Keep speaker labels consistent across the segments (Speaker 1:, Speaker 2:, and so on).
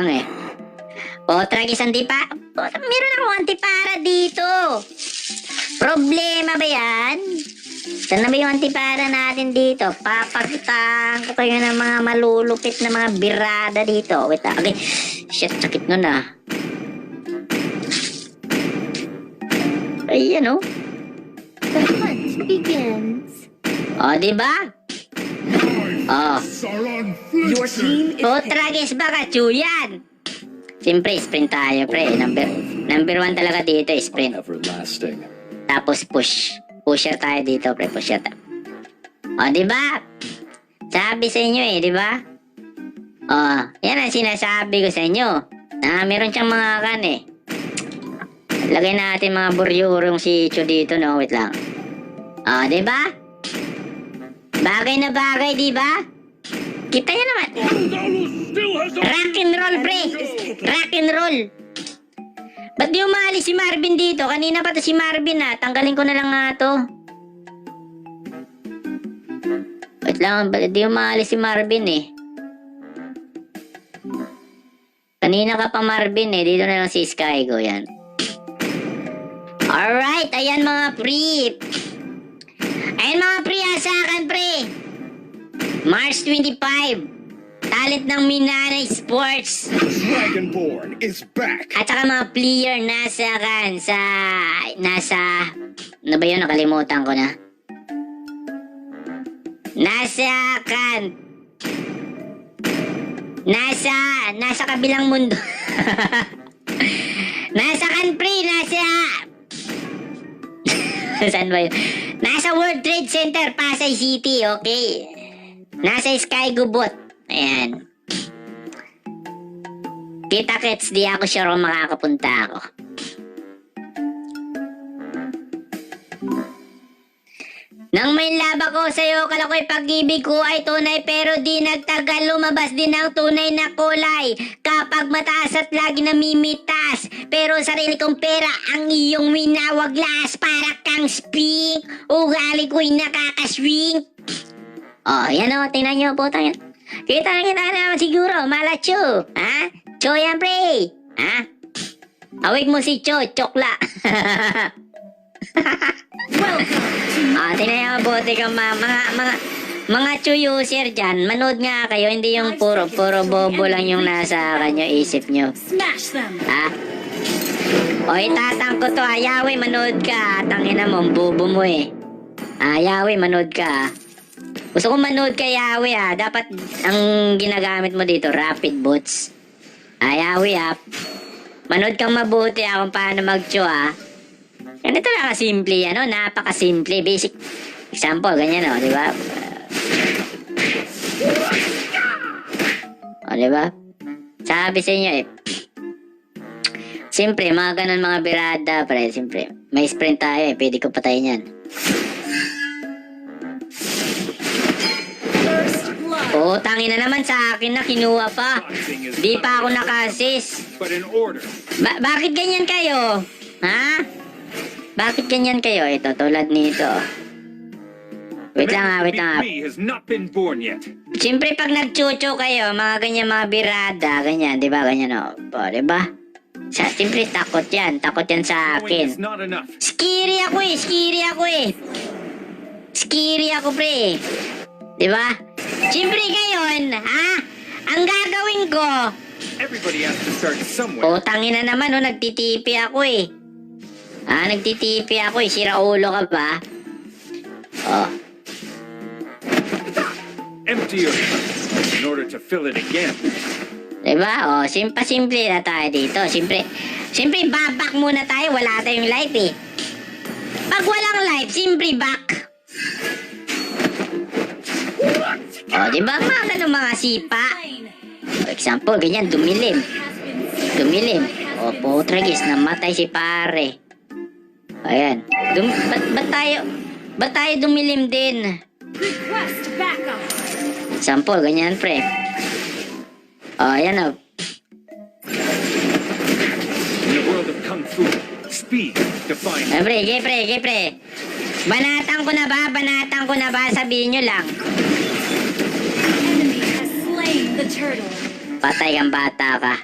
Speaker 1: lang eh. O, tragis antipa... O, meron akong antipara dito. Problema ba yan? Saan na ba yung antipara natin dito? Papagtaan ko kayo ng mga malulupit na mga birada dito. Wait. Okay. Shit, sakit nun ah. Ay, ano?
Speaker 2: The hunt begins.
Speaker 1: O, di ba? O.
Speaker 3: Your team is
Speaker 1: O, tragis baka yan. Siyempre, sprint tayo, pre. Number, number one talaga dito, sprint.
Speaker 4: Everlasting.
Speaker 1: Tapos push. Pusher tayo dito, pre. Pusher tayo. O, di ba? Sabi sa inyo eh, di ba? O, yan ang sinasabi ko sa inyo. Na meron siyang mga kan eh. Lagay natin mga buryurong si Chu dito, no? Wait lang. O, di ba? Bagay na bagay, di ba? Kita niyo naman. Rock and roll, pre! Rock and roll! Ba't di umalis si Marvin dito? Kanina pa to si Marvin ah. Tanggalin ko na lang nga to. Wait lang, ba't di umalis si Marvin eh? Kanina ka pa Marvin eh. Dito na lang si Skygo yan. Alright, ayan mga pre. Ayan mga pre, asakan pre. March 25. Talent ng Minanay Sports.
Speaker 4: Dragonborn is back.
Speaker 1: At saka mga player nasa kan sa nasa ano ba yun nakalimutan ko na. Nasa kan Nasa nasa kabilang mundo. nasa kan pre, nasa Saan ba yun? Nasa World Trade Center, Pasay City, okay? Nasa Sky Gubot. Ayan. Kita kits, di ako sure kung makakapunta ako. Nang may laba ko sa'yo, kala ko'y pag-ibig ko ay tunay pero di nagtagal lumabas din ang tunay na kulay. Kapag mataas at lagi namimitas, pero sarili kong pera ang iyong winawaglas para kang spink. Ugali ko'y nakakaswing. Oh, yan o, tingnan nyo, putang yan. Kita na kita naman siguro, malacho. Ha? Cho yan, pre. Ha? Awig mo si Cho, chokla. ah, tingnan nyo, buti ka mga, mga, mga, mga Cho user dyan. Manood nga kayo, hindi yung puro, puro bobo lang yung nasa kanyo isip nyo.
Speaker 2: Smash them.
Speaker 1: Ha? O itatang ko to, ayawi, manood ka. Tangina mo, bobo mo eh. Ayawi, manood ka. Gusto ko manood kay Yawi ah. Dapat ang ginagamit mo dito, rapid boots. Ayawi ah. Manood kang mabuti ah kung paano mag-chew ah. Ganito lang kasimple ano, napakasimple. Basic example, ganyan oh, di ba? O, di ba? Sabi sa inyo eh. Siyempre, mga ganun mga birada, pre. Siyempre, may sprint tayo eh. Pwede ko patayin yan. Oo, tangin na naman sa akin na kinuha pa. Di pa ako nakasis. Ba- bakit ganyan kayo? Ha? Bakit ganyan kayo? Ito, tulad nito. Wait lang ha, wait lang ha.
Speaker 4: Born yet.
Speaker 1: Siyempre, pag nagchucho kayo, mga ganyan, mga birada, ganyan, di ba? Ganyan, o. O, di ba? Sa, siyempre, takot yan. Takot yan sa akin. Scary ako eh, scary ako eh. Scary ako, pre. Di ba? Siyempre ngayon, ha? Ang gagawin ko,
Speaker 4: Everybody has to start somewhere.
Speaker 1: Putangin na naman, oh, nagtitipi ako eh. Ah, nagtitipi ako eh. Sira ulo ka ba? Oh.
Speaker 4: Empty your cup in order to fill it again.
Speaker 1: Diba? Oh, simpa-simple na tayo dito. Siyempre, siyempre, babak muna tayo. Wala tayong life eh. Pag walang life, siyempre back. Oh, diba mga ganun mga sipa? For example, ganyan, dumilim. Dumilim. O, putragis, namatay si pare. Ayan. Dum ba't, ba't tayo, ba't tayo dumilim din? Sample, ganyan, pre. O, ayan o.
Speaker 4: In the world of kung fu, speed defines.
Speaker 1: Eh, pre, ge, pre, ge, pre. Banatan ko na ba? Banatan ko na ba? Sabihin nyo lang.
Speaker 2: Enemy has slain the turtle.
Speaker 1: Patay kang bata ka.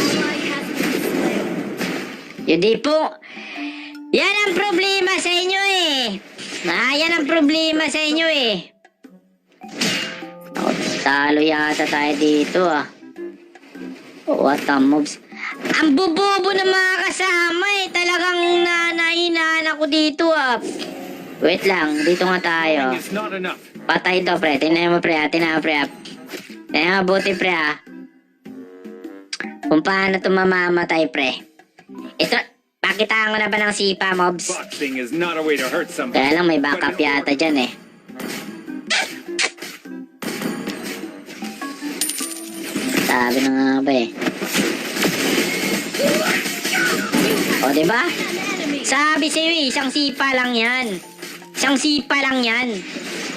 Speaker 2: Slain.
Speaker 1: Hindi po. Yan ang problema sa inyo eh. Ah, yan ang problema sa inyo eh. Talo yata tayo dito ah. What a moves. Ang bubobo ng mga kasama eh. Talagang nanahinaan ako dito ah. Wait lang, dito nga tayo. Patay to, pre. Tingnan mo, pre. ah. Tingnan mo, pre. ah. Tingnan mo, buti, pre, ah. Kung paano to mamamatay, pre. Ito, pakitaan ko na ba ng sipa, mobs? Kaya lang may backup yata dyan, eh. Sabi na nga ba, eh. O, diba? Sabi sa'yo eh, isang sipa lang yan. Isang sipa lang yan.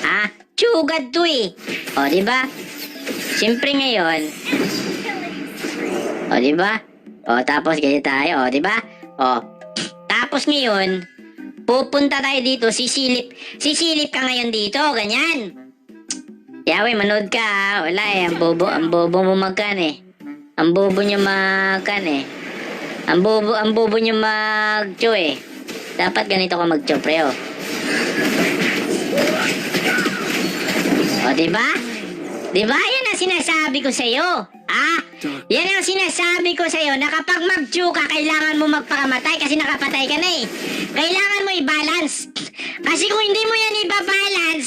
Speaker 1: Ha? Tsugad to eh. O, di ba? Siyempre ngayon, o, di ba? O, tapos ganyan tayo, o, di ba? O, tapos ngayon, pupunta tayo dito, sisilip, sisilip ka ngayon dito, ganyan. Yawe, manood ka, ha? Wala eh, ang bobo, ang bobo mo magkan eh. Ang bobo niya magkan eh. Ang bobo, ang bobo niyo mag eh. Dapat ganito ka mag pre, oh. O, diba? Diba? Yan ang sinasabi ko sa'yo. Ah, yan ang sinasabi ko sa'yo na kapag mag ka, kailangan mo magpakamatay kasi nakapatay ka na eh. Kailangan mo i-balance. Kasi kung hindi mo yan i-balance,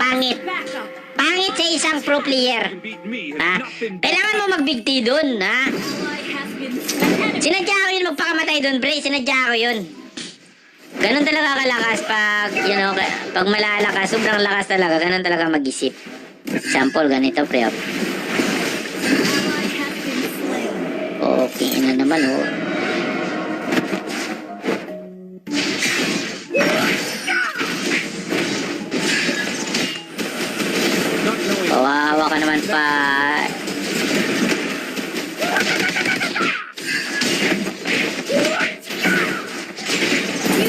Speaker 1: pangit. Pangit sa isang pro player. Ha? Kailangan mo mag-big T dun, ha? Sinadya ko yun magpakamatay dun, pre. Sinadya ko yun. Ganon talaga kalakas pag, you know, pag malalakas, sobrang lakas talaga, ganon talaga mag-isip. Example, ganito, pre. oh. Okay na naman, oh. Kawawa ka naman pa.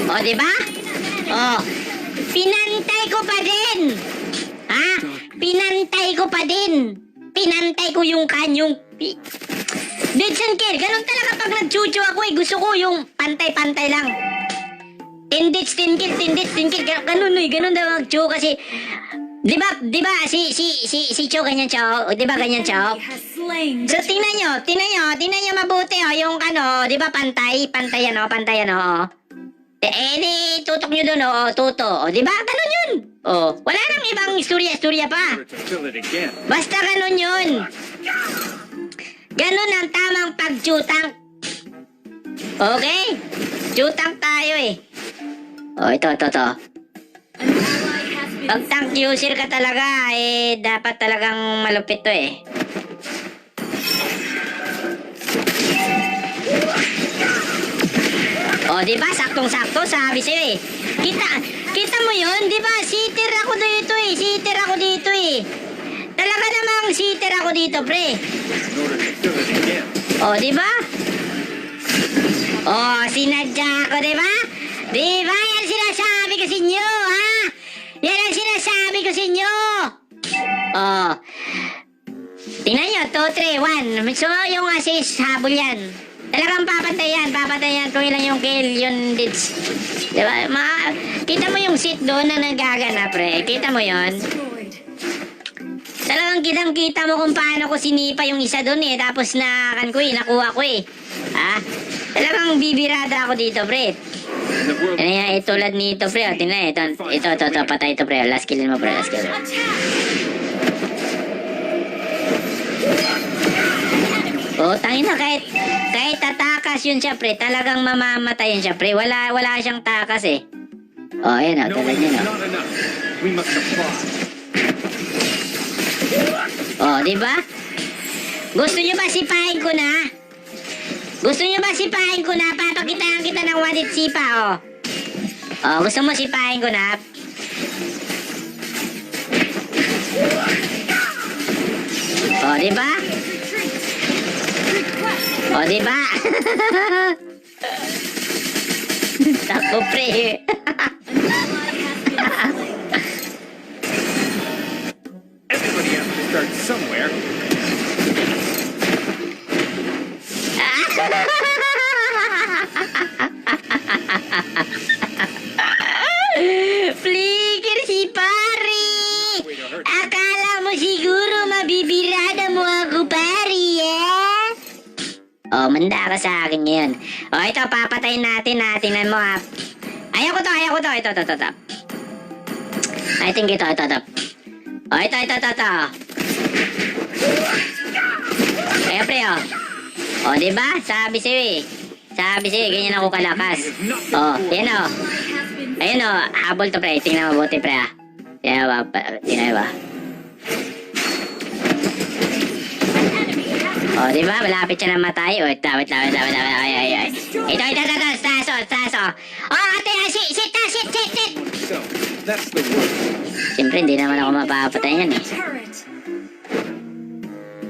Speaker 1: O, di ba? Oh, pinantay ko pa din. Ha? Pinantay ko pa din. Pinantay ko yung kanyong... Didson Kill, ganun talaga pag nagchuchu ako eh. Gusto ko yung pantay-pantay lang. Tindits, tindits, tindits, tindits. Gan- Ganun eh, ganun daw mag-chu kasi... Di ba, di ba, si, si, si, si Cho ganyan siya, oh. di ba ganyan siya, oh? So, tingnan nyo, tingnan nyo, tingnan nyo mabuti, oh, yung ano, di ba pantay, pantay ano, pantay ano, oh. Eh, di, tutok nyo doon, oh, tuto, oh, di ba, ganun yun. Oh, wala nang ibang istorya-istorya pa. Basta ganun yun. Ganun ang tamang pagchutang. Okay? Chutang tayo eh. Oh, ito, ito, ito. Pag tank user ka talaga, eh, dapat talagang malupit to eh. O, di ba? Saktong-sakto, sabi sa'yo eh. Kita, kita mo yun, di ba? Sitter ako dito eh. Sitter ako dito eh. Talaga namang sitter ako dito, pre. O, di ba? O, sinadya ko, di ba? Di ba? Sa inyo. O. Tingnan nyo, 2, 3, 1. So, yung assist, habol yan. Talagang papatay yan, papatay yan. Kung ilan yung kill, yun dits. Di ba? Ma kita mo yung sit doon na nagaganap, pre. Kita mo yon. Talagang kitang kita mo kung paano ko sinipa yung isa doon eh. Tapos na kan ko eh, nakuha ko eh. Ha? Talagang bibirada ako dito, pre.
Speaker 4: World
Speaker 1: Ano yan, eh, tulad nito, pre. O, tingnan, ito, ito, ito, ito, patay ito, pre. Last killin mo, pre, last kill.
Speaker 2: Attack.
Speaker 1: O, tangin na, kahit, kahit tatakas yun siya, pre, talagang mamamatay yun siya, pre. Wala, wala siyang takas eh. O, ayan o, tulad
Speaker 4: knowing
Speaker 1: yun
Speaker 4: is
Speaker 1: o.
Speaker 4: not enough. We must apply.
Speaker 1: Oh, di ba? Gusto nyo ba sipahin ko na? Gusto nyo ba sipahin ko na? Papakitaan kita ng wadit sipa, oh. Oh, gusto mo sipahin ko na? Oh, di ba? Oh, di ba? Tako, pre.
Speaker 2: Ally has slain.
Speaker 4: start somewhere.
Speaker 1: Flicker si
Speaker 4: hurt.
Speaker 1: Akala mo siguro mabibirada mo ako, pari, eh? Oh, manda ka sa akin ngayon. Oh, ito, papatayin natin na. Tingnan mo, ha. Ayaw ko to, ayaw ko to. Ito, ito, ito, ito. I think ito, ito, ito. Oh, ito, ito, ito, ito. Kaya, pre, oh. Oh, di ba? Sabi sa'yo, eh. Sabi sa'yo, ganyan ako kalakas. Oh, yan,
Speaker 2: been
Speaker 1: Ayun o, habol to pre. Tingnan mo buti pre ah. Tingnan ba? Tingnan ba? O, di ba? Malapit siya na matay. O, wait wait wait lang, wait lang. Ay, ay, ay. Ito, ito, ito, ito. Taso, taso. O, ate, ah, ah, sit.
Speaker 4: So, that's the word.
Speaker 1: Siyempre, hindi naman ako mapapatay yan eh.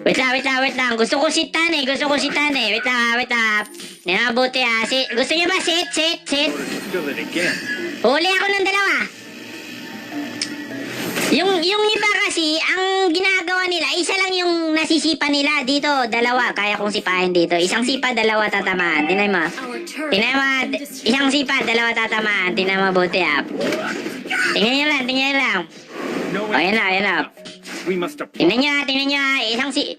Speaker 1: Wait lang, wait lang, wait lang. Gusto ko sitan eh. Gusto ko sitan eh. Wait lang, ah, wait lang. Tingnan mo buti ah. Sit. Gusto niyo ba? Sit, sit, sit. Huli ako ng dalawa. Yung, yung iba kasi, ang ginagawa nila, isa lang yung nasisipa nila dito. Dalawa, kaya kong sipahin dito. Isang sipa, dalawa tatamaan. Tingnan mo. Tingnan mo, isang sipa, dalawa tatamaan. Tingnan mo buti ah. Tingnan nyo lang, tingnan nyo lang. O, yan na, yan na.
Speaker 4: We must.
Speaker 1: Tingnan nyo tingnan nyo ah. Isang si...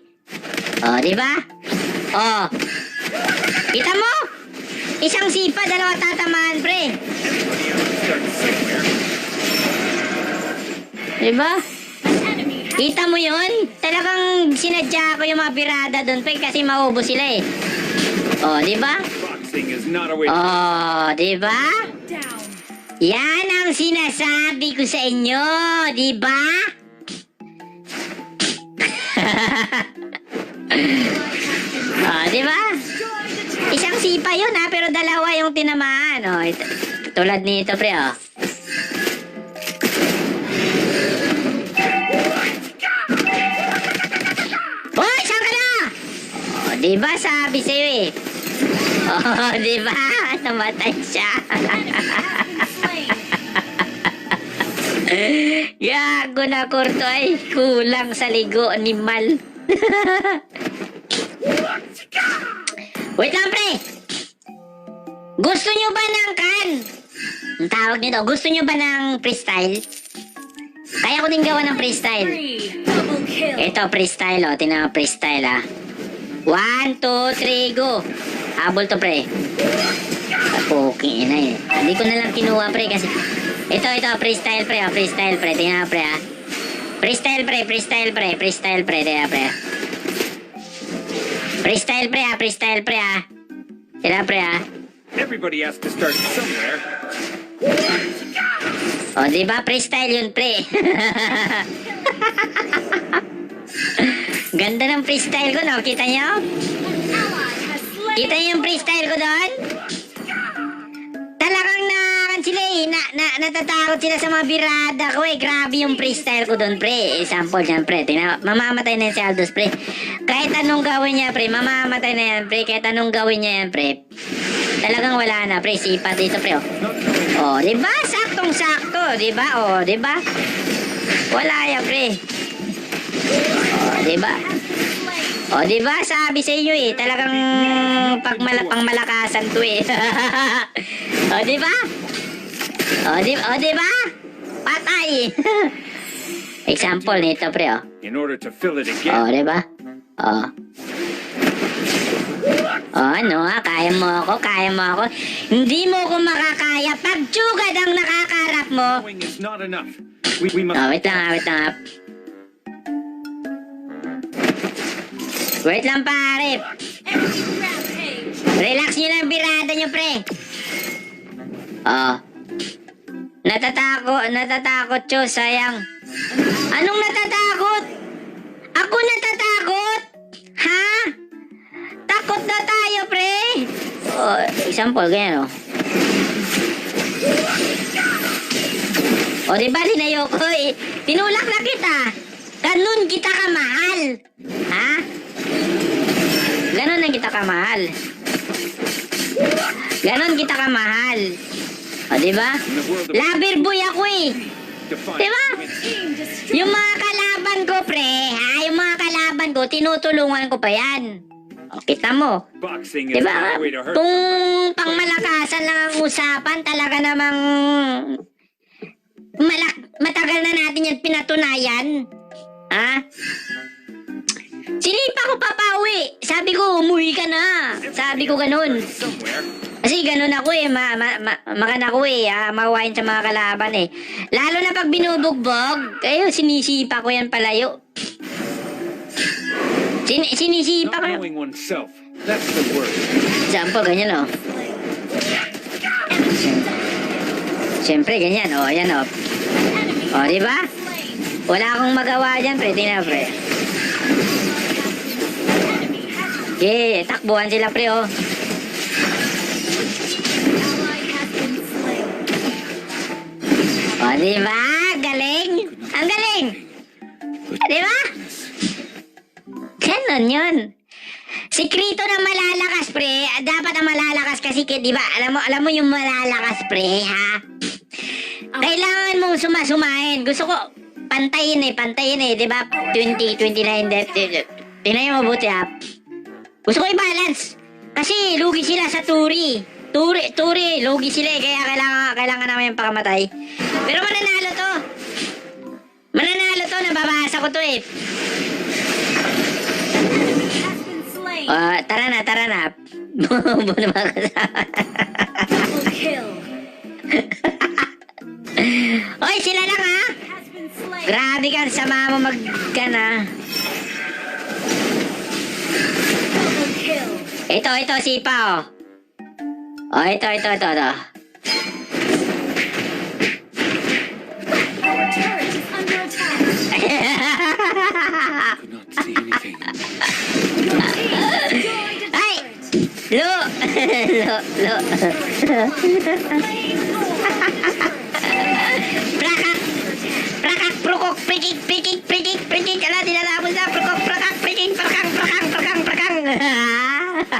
Speaker 1: Oh, di ba? Oh. Kita mo? Isang sipa, dalawa tatamaan, pre. Di ba? Kita mo yun? Talagang sinadya ko yung mga birada doon pre kasi maubos sila eh. Oh, di ba? Oh, di ba? Yan ang sinasabi ko sa inyo, di ba? oh, di ba? Isang sipa yun ha, pero dalawa yung tinamaan. Oh, ito, tulad nito pre, oh. Hoy, na? Oh, di ba sabi sa'yo eh. Oh, di ba? Namatay siya. Gago na kurto ay kulang sa ligo ni Mal. Wait lang, pre! Gusto nyo ba ng kan? Ang tawag nito, gusto nyo ba ng freestyle? Kaya ko din gawa ng freestyle. Ito, freestyle, oh. Mo, freestyle, ah. One, two, three, go. Habol to, pre. Puking ina eh. Hindi ko na lang kinuha, pre, kasi... Ito, ito, freestyle, pre, oh. Freestyle, pre. Tingnan pre, ah. Freestyle, pre, freestyle, pre. Freestyle, pre. Tingnan, pre, ah. Freestyle, pre, ah. Freestyle, pre, ah. Tingnan, pre, ah.
Speaker 4: Everybody has to start somewhere.
Speaker 1: O, di ba? Freestyle yun, pre. Ganda ng freestyle ko, no? Kita nyo? Kita niyo yung freestyle ko doon? Natatakot sila sa mga birada ko eh. Grabe yung freestyle ko doon, pre. Example dyan, pre. Tingnan, mamamatay na yan si Aldous, pre. Kahit anong gawin niya, pre, mamamatay na yan, pre. Kahit anong gawin niya yan, pre. Talagang wala na, pre. Sipa dito, pre, oh. Oh, di ba? Saktong-sakto, di ba? Oh, di ba? Wala yan, pre. Oh, di ba? O, di ba? Sabi sa inyo eh, talagang pagmala pangmalakasan to eh. o, di ba? O, di, o, di ba? Patay. Example nito, pre, oh.
Speaker 4: in order to fill it
Speaker 1: O,
Speaker 4: again.
Speaker 1: di ba? O. O, ano ha? Kaya mo ako, kaya mo ako. Hindi mo ako makakaya. Pag tsugad ang nakakarap mo.
Speaker 4: Knowing is not enough. We, we must.
Speaker 1: Oh, wait lang, ah, wait lang. ah. Wait lang, pare. Relax nyo lang birada nyo, pre. Oh. Natatakot, natatakot, Cho, sayang. Anong natatakot? Ako natatakot? Ha? Takot na tayo, pre. Oh, example, ganyan, oh. O, di ba, linayo ko, eh. Tinulak na kita. Ganun kita kamahal. Ha? Ganun na kita kamahal. Ganon kita kamahal. O, di ba?
Speaker 4: In the world of
Speaker 1: Lover boy ako eh.
Speaker 4: define
Speaker 1: Di ba?
Speaker 2: Team destroyed.
Speaker 1: Yung mga kalaban ko, pre, ha? ko, tinutulungan ko pa yan. O, kita mo. Diba? Kung pangmalakasan lang ang usapan, talaga namang malak matagal na natin yan pinatunayan. Ha? Sinipa ko pa pa uwi. Sabi ko, umuwi ka na. Sabi ko ganun. Kasi ganun ako eh, ma, ma, ma, makan ako eh, ah, mawain sa mga kalaban eh. Lalo na pag binubugbog, kayo sinisipa ko yan palayo. Sin, sinisipa ko
Speaker 4: Not
Speaker 1: yan.
Speaker 4: knowing oneself. That's the word.
Speaker 1: Example, ganyan oh. Siyempre, ganyan oh, ayan oh. Oh, di ba? Wala akong magawa dyan, pre. Tingnan, pre. Okay, takbuhan sila, pre, oh. O, di ba? Galing. Ang galing. Di ba? Ganon yun. Sikrito ng malalakas, pre. Dapat ang malalakas kasi, di ba? Alam mo, alam mo yung malalakas, pre, ha? Kailangan mong sumasumahin. Gusto ko, pantayin eh, pantayin eh, di ba? 20, 29, de, de, de. Tingnan mo mabuti, ha? Gusto ko i-balance. Kasi lugi sila sa turi. Turi, turi, lugi sila eh. Kaya kailangan, kailangan namin yung pakamatay. Pero mananalo to. Mananalo to, nababasa ko to eh. Ah, tara na, tara na. Bubo na mga kasama. Oy, sila lang ha. Grabe ka, sama mo mag... ka na.
Speaker 2: Double kill.
Speaker 1: Ito, ito, sipa oh.
Speaker 2: Attack.
Speaker 4: Could not see anything.
Speaker 2: Destroyed a
Speaker 1: Ay!
Speaker 2: turret.
Speaker 1: Lo! lo, lo.
Speaker 2: Slain
Speaker 1: Prakak! Prakak, prukok, prikik, prikik, prikik, prikik. Ala, na. Prukok, prakak, prikik, prakang, prakang, prakang, prakang.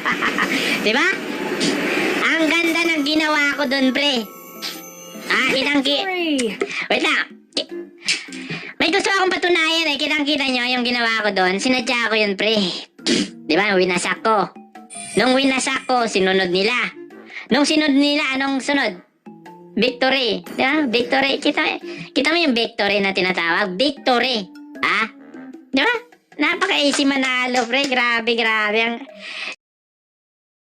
Speaker 1: diba? Ang ganda ng ginawa ko doon, pre. Ah, kitang ki...
Speaker 2: Three.
Speaker 1: Wait lang. May gusto akong patunayan eh. Kitang-kita nyo yung ginawa ko doon. Sinadya ko yun, pre. Di ba? Winasak ko. Nung winasak ko, sinunod nila. Nung sinunod nila, anong sunod? Victory. Di ba? Victory. Kita, kita mo yung victory na tinatawag? Victory. Ah? Di ba? Napaka-easy manalo, pre. Grabe, grabe. Ang,